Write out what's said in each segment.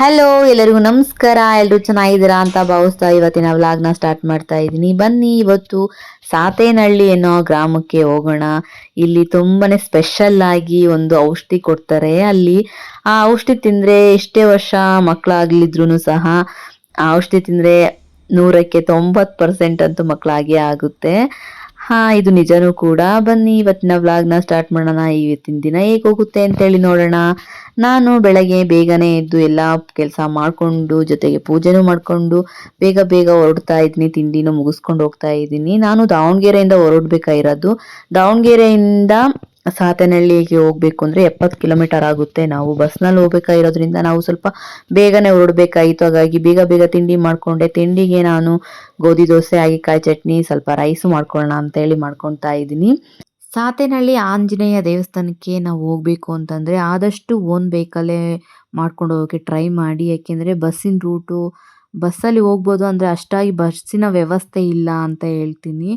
Hello ಎಲ್ಲರಿಗೂ ನಮಸ್ಕಾರ. ಎಲ್ಲರೂ ಚೆನ್ನಾಗಿದ್ದೀರಾ ಅಂತ ಭಾವಿಸ್ತಾ ಇವತ್ತಿನ ವ್ಲಾಗ್ನ ಸ್ಟಾರ್ಟ್ ಮಾಡ್ತಾ ಇದ್ದೀನಿ. ಬನ್ನಿ, ಇವತ್ತು ಸಾತೇನಹಳ್ಳಿ ಅನ್ನೋ ಗ್ರಾಮಕ್ಕೆ ಹೋಗೋಣ. ಇಲ್ಲಿ ತುಂಬಾನೇ ಸ್ಪೆಷಲ್ ಆಗಿ ಒಂದು ಔಷಧಿ ಕೊಡ್ತಾರೆ. ಅಲ್ಲಿ ಆ ಔಷಧಿ ತಿಂದರೆ ಎಷ್ಟೇ ವರ್ಷ ಮಕ್ಕಳಾಗ್ಲಿದ್ರು ಸಹ, ಆ ಔಷಧಿ ತಿಂದರೆ ನೂರಕ್ಕೆ ತೊಂಬತ್ತು ಪರ್ಸೆಂಟ್ ಅಂತೂ ಮಕ್ಕಳಾಗೇ ಆಗುತ್ತೆ. ಹಾ, ಇದು ನಿಜನೂ ಕೂಡ. ಬನ್ನಿ, ಇವತ್ತಿನ ವ್ಲಾಗ್ನ ಸ್ಟಾರ್ಟ್ ಮಾಡೋಣ. ಇವತ್ತಿನ ದಿನ ಹೇಗೆ ಹೋಗುತ್ತೆ ಅಂತೇಳಿ ನೋಡೋಣ. ನಾನು ಬೆಳಗ್ಗೆ ಬೇಗನೆ ಎದ್ದು ಎಲ್ಲ ಕೆಲಸ ಮಾಡಿಕೊಂಡು, ಜೊತೆಗೆ ಪೂಜೆನೂ ಮಾಡಿಕೊಂಡು, ಬೇಗ ಬೇಗ ಹೊರಡ್ತಾ ಇದ್ದೀನಿ. ತಿಂಡಿನೂ ಮುಗಿಸ್ಕೊಂಡು ಹೋಗ್ತಾ ಇದ್ದೀನಿ. ನಾನು ದಾವಣಗೆರೆಯಿಂದ ಹೊರಡ್ಬೇಕಾಗಿರೋದು. ದಾವಣಗೆರೆಯಿಂದ ಸಾತನಹಳ್ಳಿಗೆ ಹೋಗ್ಬೇಕು ಅಂದ್ರೆ ಎಪ್ಪತ್ತು ಕಿಲೋಮೀಟರ್ ಆಗುತ್ತೆ. ನಾವು ಬಸ್ನಲ್ಲಿ ಹೋಗ್ಬೇಕಾಗಿರೋದ್ರಿಂದ ನಾವು ಸ್ವಲ್ಪ ಬೇಗನೆ ಹೊರಡ್ಬೇಕಾಗಿತ್ತು. ಹಾಗಾಗಿ ಬೇಗ ಬೇಗ ತಿಂಡಿ ಮಾಡ್ಕೊಂಡೆ. ತಿಂಡಿಗೆ ನಾನು ಗೋಧಿ ದೋಸೆ ಹಾಗೆ ಕಾಯಿ ಚಟ್ನಿ, ಸ್ವಲ್ಪ ರೈಸು ಮಾಡ್ಕೊಳ್ಳೋಣ ಅಂತ ಹೇಳಿ ಮಾಡ್ಕೊತಾ ಇದ್ದೀನಿ. ಸಾತೇನಹಳ್ಳಿ ಆಂಜನೇಯ ದೇವಸ್ಥಾನಕ್ಕೆ ನಾವು ಹೋಗ್ಬೇಕು ಅಂತಂದ್ರೆ ಆದಷ್ಟು ಓನ್ ವೆಹಿಕಲ್ಲೇ ಮಾಡ್ಕೊಂಡು ಹೋಗೋಕೆ ಟ್ರೈ ಮಾಡಿ. ಯಾಕೆಂದ್ರೆ ಬಸ್ಸಿನ ರೂಟು ಬಸ್ಸಲ್ಲಿ ಹೋಗ್ಬೋದು ಅಂದರೆ ಅಷ್ಟಾಗಿ ಬಸ್ಸಿನ ವ್ಯವಸ್ಥೆ ಇಲ್ಲ ಅಂತ ಹೇಳ್ತೀನಿ.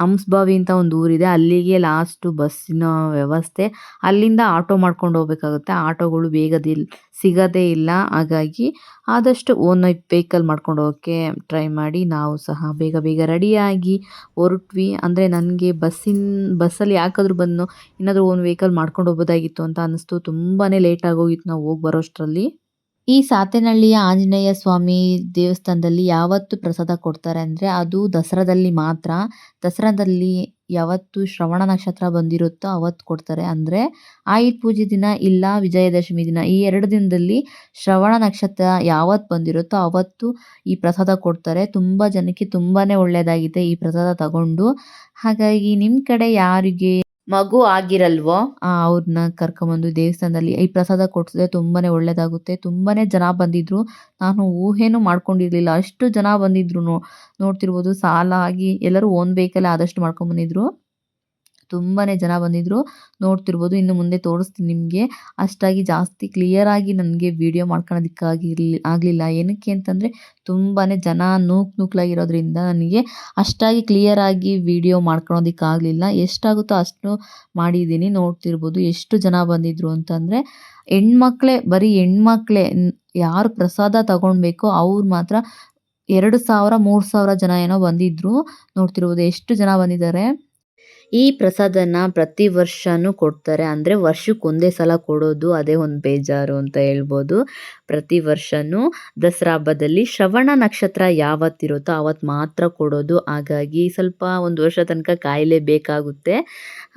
ಹಂಸಬಾವಿ ಅಂತ ಒಂದು ಊರಿದೆ. ಅಲ್ಲಿಗೆ ಲಾಸ್ಟು ಬಸ್ಸಿನ ವ್ಯವಸ್ಥೆ. ಅಲ್ಲಿಂದ ಆಟೋ ಮಾಡ್ಕೊಂಡು ಹೋಗ್ಬೇಕಾಗುತ್ತೆ. ಆಟೋಗಳು ಬೇಗದಿಲ್ ಸಿಗದೇ ಇಲ್ಲ. ಹಾಗಾಗಿ ಆದಷ್ಟು ಓನ್ ವೆಹಿಕಲ್ ಮಾಡ್ಕೊಂಡು ಹೋಗೋಕ್ಕೆ ಟ್ರೈ ಮಾಡಿ. ನಾವು ಸಹ ಬೇಗ ಬೇಗ ರೆಡಿಯಾಗಿ ಹೊರಟ್ವಿ. ಅಂದರೆ ನನಗೆ ಬಸ್ಸಿನ, ಬಸ್ಸಲ್ಲಿ ಯಾಕಾದರೂ ಬಂದು ಏನಾದರೂ ಓನ್ ವೆಹಿಕಲ್ ಮಾಡ್ಕೊಂಡು ಹೋಗ್ಬೋದಾಗಿತ್ತು ಅಂತ ಅನ್ನಿಸ್ತು ತುಂಬಾ ಲೇಟ್ ಹೋಗಿತ್ತು ನಾವು ಹೋಗಿ ಬರೋಷ್ಟರಲ್ಲಿ. ಈ ಸಾತೇನಹಳ್ಳಿಯ ಆಂಜನೇಯ ಸ್ವಾಮಿ ದೇವಸ್ಥಾನದಲ್ಲಿ ಯಾವತ್ತು ಪ್ರಸಾದ ಕೊಡ್ತಾರೆ ಅಂದರೆ ಅದು ದಸರಾದಲ್ಲಿ ಮಾತ್ರ. ದಸರಾದಲ್ಲಿ ಯಾವತ್ತು ಶ್ರವಣ ನಕ್ಷತ್ರ ಬಂದಿರುತ್ತೋ ಅವತ್ತು ಕೊಡ್ತಾರೆ. ಅಂದರೆ ಆಯುಧ ಪೂಜೆ ದಿನ ಇಲ್ಲ ವಿಜಯದಶಮಿ ದಿನ, ಈ ಎರಡು ದಿನದಲ್ಲಿ ಶ್ರವಣ ನಕ್ಷತ್ರ ಯಾವತ್ತು ಬಂದಿರುತ್ತೋ ಅವತ್ತು ಈ ಪ್ರಸಾದ ಕೊಡ್ತಾರೆ. ತುಂಬ ಜನಕ್ಕೆ ತುಂಬಾ ಒಳ್ಳೆಯದಾಗಿದೆ ಈ ಪ್ರಸಾದ ತಗೊಂಡು. ಹಾಗಾಗಿ ನಿಮ್ಮ ಕಡೆ ಯಾರಿಗೆ ಮಗು ಆಗಿರಲ್ವೋ? ಅವ್ರನ್ನ ಕರ್ಕೊಂಬಂದು ದೇವಸ್ಥಾನದಲ್ಲಿ ಈ ಪ್ರಸಾದ ಕೊಡ್ಸಿದ್ರೆ ತುಂಬಾ ಒಳ್ಳೆಯದಾಗುತ್ತೆ ತುಂಬಾ ಜನ ಬಂದಿದ್ರು. ನಾನು ಊಹೆನೂ ಮಾಡ್ಕೊಂಡಿರಲಿಲ್ಲ. ಅಷ್ಟು ಜನ ಬಂದಿದ್ರು ನೋಡ್ತಿರ್ಬೋದು. ಸಾಲಾಗಿ ಎಲ್ಲರೂ ಓನ್ ವೆಹಿಕಲ್ ಆದಷ್ಟು ಮಾಡ್ಕೊಂಬಂದಿದ್ರು. ತುಂಬಾ ಜನ ಬಂದಿದ್ರು, ನೋಡ್ತಿರ್ಬೋದು, ಇನ್ನು ಮುಂದೆ ತೋರಿಸ್ತೀನಿ ನಿಮಗೆ. ಅಷ್ಟಾಗಿ ಜಾಸ್ತಿ ಕ್ಲಿಯರಾಗಿ ನನಗೆ ವಿಡಿಯೋ ಮಾಡ್ಕೊಳೋದಕ್ಕಾಗಿರ್ಲಿ, ಆಗಲಿಲ್ಲ. ಏನಕ್ಕೆ ಅಂತಂದರೆ ತುಂಬಾ ಜನ ನೂಕ್ ನೂಕ್ಲಾಗಿರೋದ್ರಿಂದ ನನಗೆ ಅಷ್ಟಾಗಿ ಕ್ಲಿಯರಾಗಿ ವೀಡಿಯೋ ಮಾಡ್ಕೊಳೋದಕ್ಕಾಗಲಿಲ್ಲ. ಎಷ್ಟಾಗುತ್ತೋ ಅಷ್ಟು ಮಾಡಿದ್ದೀನಿ, ನೋಡ್ತಿರ್ಬೋದು, ಎಷ್ಟು ಜನ ಬಂದಿದ್ರು ಅಂತಂದರೆ, ಹೆಣ್ಮಕ್ಳೇ, ಬರೀ ಹೆಣ್ಮಕ್ಳೇ ಯಾರು ಪ್ರಸಾದ ತಗೊಳ್ಬೇಕೋ ಅವ್ರು ಮಾತ್ರ ಎರಡು ಸಾವಿರ, ಮೂರು ಸಾವಿರ ಜನ ಏನೋ ಬಂದಿದ್ರು. ನೋಡ್ತಿರ್ಬೋದು, ಎಷ್ಟು ಜನ ಬಂದಿದ್ದಾರೆ. ಈ ಪ್ರಸಾದನ ಪ್ರತಿ ವರ್ಷನೂ ಕೊಡ್ತಾರೆ. ಅಂದರೆ ವರ್ಷಕ್ಕೆ ಒಂದೇ ಸಲ ಕೊಡೋದು ಅದೇ ಒಂದು ಬೇಜಾರು ಅಂತ ಹೇಳ್ಬೋದು. ಪ್ರತಿ ವರ್ಷವೂ ದಸರಾ ಹಬ್ಬದಲ್ಲಿ ಶ್ರವಣ ನಕ್ಷತ್ರ ಯಾವತ್ತಿರುತ್ತೋ ಆವತ್ತು ಮಾತ್ರ ಕೊಡೋದು. ಹಾಗಾಗಿ ಸ್ವಲ್ಪ ಒಂದು ವರ್ಷ ತನಕ ಕಾಯಲೇಬೇಕಾಗುತ್ತೆ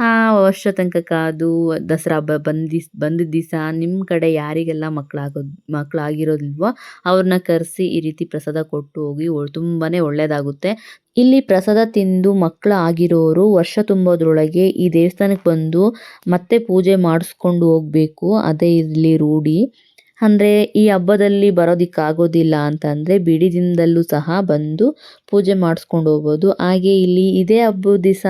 ಆ ವರ್ಷ ತನಕ ಕಾದು ದಸರಾ ಹಬ್ಬ ಬಂದಿಸ್ ಬಂದ ದಿವಸ ನಿಮ್ಮ ಕಡೆ ಯಾರಿಗೆಲ್ಲ ಮಕ್ಕಳಾಗೋದು ಮಕ್ಕಳಾಗಿರೋದಿಲ್ವೋ ಅವ್ರನ್ನ ಕರೆಸಿ ಈ ರೀತಿ ಪ್ರಸಾದ ಕೊಟ್ಟು ಹೋಗಿ ತುಂಬಾ ಒಳ್ಳೆಯದಾಗುತ್ತೆ ಇಲ್ಲಿ ಪ್ರಸಾದ ತಿಂದು ಮಕ್ಕಳು ಆಗಿರೋರು ವರ್ಷ ತುಂಬೋದ್ರೊಳಗೆ ಈ ದೇವಸ್ಥಾನಕ್ಕೆ ಬಂದು ಮತ್ತೆ ಪೂಜೆ ಮಾಡಿಸ್ಕೊಂಡು ಹೋಗಬೇಕು. ಅದೇ ಇಲ್ಲಿ ರೂಢಿ. ಅಂದರೆ ಈ ಹಬ್ಬದಲ್ಲಿ ಬರೋದಕ್ಕಾಗೋದಿಲ್ಲ ಅಂತಂದರೆ ಬಿಡಿ ದಿನದಲ್ಲೂ ಸಹ ಬಂದು ಪೂಜೆ ಮಾಡಿಸ್ಕೊಂಡು ಹೋಗ್ಬೋದು. ಹಾಗೆ ಇಲ್ಲಿ ಇದೇ ಹಬ್ಬದ ದಿವಸ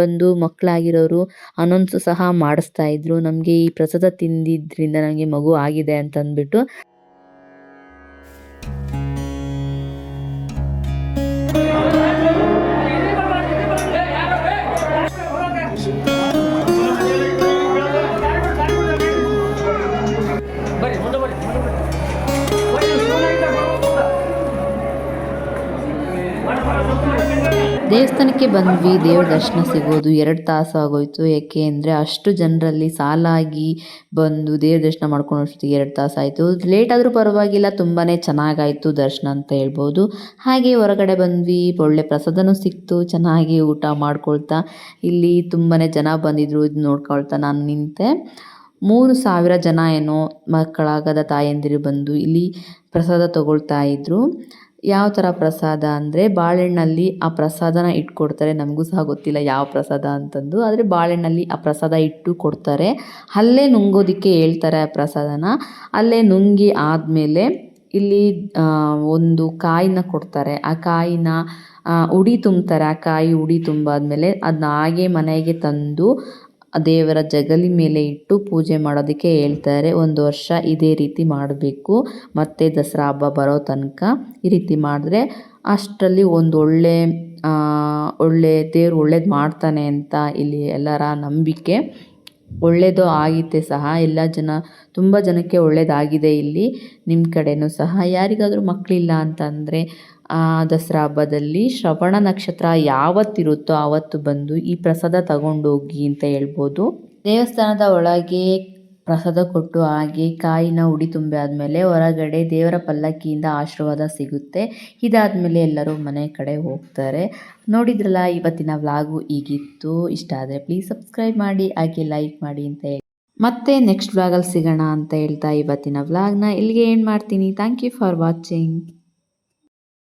ಬಂದು ಮಕ್ಕಳಾಗಿರೋರು ಅನೌನ್ಸ್ ಸಹ ಮಾಡಿಸ್ತಾ ಇದ್ರು. ನಮಗೆ ಈ ಪ್ರಸಾದ ತಿಂದಿದ್ದರಿಂದ ನನಗೆ ಮಗು ಆಗಿದೆ ಅಂತಂದ್ಬಿಟ್ಟು. ದೇವಸ್ಥಾನಕ್ಕೆ ಬಂದ್ವಿ, ದೇವ್ರ ದರ್ಶನ ಸಿಗೋದು, ಎರಡು ತಾಸು ಆಗೋಯ್ತು. ಏಕೆ ಅಂದರೆ ಅಷ್ಟು ಜನರಲ್ಲಿ ಸಾಲಾಗಿ ಬಂದು ದೇವ್ರ ದರ್ಶನ ಮಾಡ್ಕೊಂಡು ಅಷ್ಟೊತ್ತಿಗೆ ಎರಡು ತಾಸು ಆಯಿತು. ಲೇಟ್ ಆದರೂ ಪರವಾಗಿಲ್ಲ ತುಂಬಾ ಚೆನ್ನಾಗಾಯಿತು ದರ್ಶನ ಅಂತ ಹೇಳ್ಬೋದು. ಹಾಗೆ ಹೊರಗಡೆ ಬಂದ್ವಿ, ಒಳ್ಳೆ ಪ್ರಸಾದನೂ ಸಿಕ್ತು, ಚೆನ್ನಾಗಿ ಊಟ ಮಾಡ್ಕೊಳ್ತಾ. ಇಲ್ಲಿ ತುಂಬಾ ಜನ ಬಂದಿದ್ರು, ಇದು ನೋಡ್ಕೊಳ್ತಾ ನಾನು ನಿಂತೆ. ಮೂರು ಸಾವಿರ ಜನ ಏನೋ ಮಕ್ಕಳಾಗದ ತಾಯಂದಿರು ಬಂದು ಇಲ್ಲಿ ಪ್ರಸಾದ ತಗೊಳ್ತಾ ಇದ್ದರು ಯಾವ ಥರ ಪ್ರಸಾದ ಅಂದರೆ ಬಾಳೆಹಣ್ಣಲ್ಲಿ ಆ ಪ್ರಸಾದನ ಇಟ್ಕೊಡ್ತಾರೆ. ನಮಗೂ ಸಹ ಗೊತ್ತಿಲ್ಲ ಯಾವ ಪ್ರಸಾದ ಅಂತಂದು. ಆದರೆ ಬಾಳೆಹಣ್ಣಲ್ಲಿ ಆ ಪ್ರಸಾದ ಇಟ್ಟು ಕೊಡ್ತಾರೆ. ಅಲ್ಲೇ ನುಂಗೋದಕ್ಕೆ ಹೇಳ್ತಾರೆ ಆ ಪ್ರಸಾದನ. ಅಲ್ಲೇ ನುಂಗಿ ಆದಮೇಲೆ ಇಲ್ಲಿ ಒಂದು ಕಾಯಿನ ಕೊಡ್ತಾರೆ. ಆ ಕಾಯಿನ ಉಡಿ ತುಂಬ್ತಾರೆ. ಆ ಕಾಯಿ ಉಡಿ ತುಂಬಾದ್ಮೇಲೆ ಅದನ್ನ ಹಾಗೆ ಮನೆಗೆ ತಂದು ದೇವರ ಜಗಲಿ ಮೇಲೆ ಇಟ್ಟು ಪೂಜೆ ಮಾಡೋದಕ್ಕೆ ಹೇಳ್ತಾರೆ. ಒಂದು ವರ್ಷ ಇದೇ ರೀತಿ ಮಾಡಬೇಕು. ಮತ್ತು ದಸರಾ ಹಬ್ಬ ಬರೋ ತನಕ ಈ ರೀತಿ ಮಾಡಿದ್ರೆ ಅಷ್ಟರಲ್ಲಿ ಒಂದು ಒಳ್ಳೆ ಒಳ್ಳೆ ದೇವ್ರು ಒಳ್ಳೇದು ಮಾಡ್ತಾನೆ ಅಂತ ಇಲ್ಲಿ ಎಲ್ಲರ ನಂಬಿಕೆ. ಒಳ್ಳೆಯದು ಆಗಿತ್ತೆ ಸಹ. ಎಲ್ಲ ಜನ, ತುಂಬ ಜನಕ್ಕೆ ಒಳ್ಳೆಯದಾಗಿದೆ ಇಲ್ಲಿ. ನಿಮ್ಮ ಕಡೆಯೂ ಸಹ. ಯಾರಿಗಾದರೂ ಮಕ್ಕಳಿಲ್ಲ ಅಂತಂದರೆ ದಸರಾ ಹಬ್ಬದಲ್ಲಿ ಶ್ರವಣ ನಕ್ಷತ್ರ ಯಾವತ್ತಿರುತ್ತೋ ಆವತ್ತು ಬಂದು ಈ ಪ್ರಸಾದ ತಗೊಂಡೋಗಿ ಅಂತ ಹೇಳ್ಬೋದು. ದೇವಸ್ಥಾನದ ಒಳಗೆ ಪ್ರಸಾದ ಕೊಟ್ಟು ಹಾಗೆ ಕಾಯಿನ ಉಡಿ ತುಂಬಿ ಆದಮೇಲೆ ಹೊರಗಡೆ ದೇವರ ಪಲ್ಲಕ್ಕಿಯಿಂದ ಆಶೀರ್ವಾದ ಸಿಗುತ್ತೆ. ಇದಾದಮೇಲೆ ಎಲ್ಲರೂ ಮನೆ ಕಡೆ ಹೋಗ್ತಾರೆ. ನೋಡಿದ್ರಲ್ಲ, ಇವತ್ತಿನ ವ್ಲಾಗು ಈಗಿತ್ತು ಇಷ್ಟ ಆದರೆ ಪ್ಲೀಸ್ ಸಬ್ಸ್ಕ್ರೈಬ್ ಮಾಡಿ, ಹಾಗೆ ಲೈಕ್ ಮಾಡಿ ಅಂತ ಹೇಳಿ. ಮತ್ತೆ ನೆಕ್ಸ್ಟ್ ವ್ಲಾಗಲ್ಲಿ ಸಿಗೋಣ ಅಂತ ಹೇಳ್ತಾ ಇವತ್ತಿನ ವ್ಲಾಗ್ನ ಇಲ್ಲಿಗೆ ಏನು ಮಾಡ್ತೀನಿ. Thank you for watching